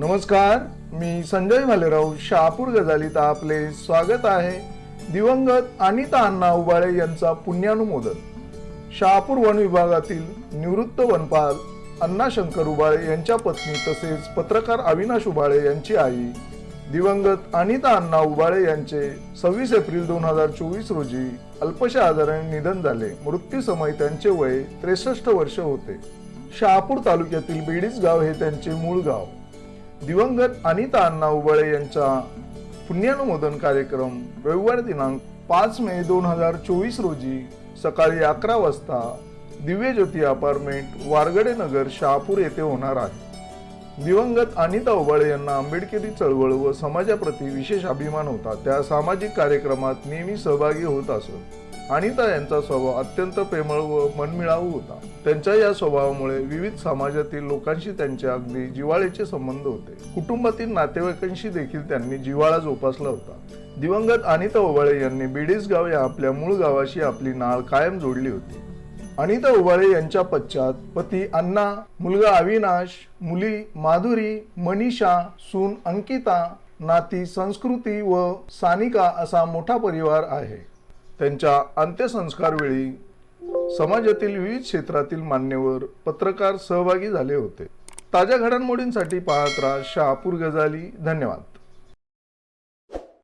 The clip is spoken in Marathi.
नमस्कार मी संजय भालेराव शहापूर गजालीत आपले स्वागत आहे. दिवंगत अनिता अण्णा उबाळे यांचा पुण्यानुमोदन. शहापूर वन विभागातील निवृत्त वनपाल अण्णा शंकर उबाळे यांच्या पत्नी तसेच पत्रकार अविनाश उबाळे यांची आई दिवंगत अनिता अण्णा उबाळे यांचे सव्वीस एप्रिल दोन हजार चोवीस रोजी अल्पशा आजाराने निधन झाले. मृत्यूसमय त्यांचे वय त्रेसष्ट वर्ष होते. शहापूर तालुक्यातील बेडीस गाव हे त्यांचे मूळ गाव. दिवंगत अनिता अण्णा उबाळे यांचा पुण्यानुमोदन कार्यक्रम रविवार दिनांक पाच मे दोन हजार चोवीस रोजी सकाळी अकरा वाजता दिव्य ज्योती अपार्टमेंट वारगडे नगर शहापूर येथे होणार आहे. दिवंगत अनिता उबाळे यांना आंबेडकरी चळवळ व समाजाप्रती विशेष अभिमान होता. त्या सामाजिक कार्यक्रमात नेहमी सहभागी होत असत. अनिता यांचा स्वभाव अत्यंत प्रेमळ व मनमिळावू होता. त्यांच्या या स्वभावामुळे विविध समाजातील लोकांशी त्यांचे अगदी जिव्हाळ्याचे संबंध होते. कुटुंबातील नातेवाईकांशी देखील त्यांनी जिव्हाळा जोपासला होता. दिवंगत अनिता ओवाळे यांनी बिडीस गाव या आपल्या मूळ गावाशी आपली नाळ कायम जोडली होती. अनिता उबाळे यांच्या पश्चात पती अण्णा मुलगा अविनाश मुली माधुरी मनीषा सून अंकिता नाती संस्कृती व सानिका असा मोठा परिवार आहे. त्यांच्या अंत्यसंस्कार वेळी समाजातील विविध क्षेत्रातील मान्यवर पत्रकार सहभागी झाले होते. ताज्या घडामोडींसाठी पाहत राहा शहापूर गजाली. धन्यवाद.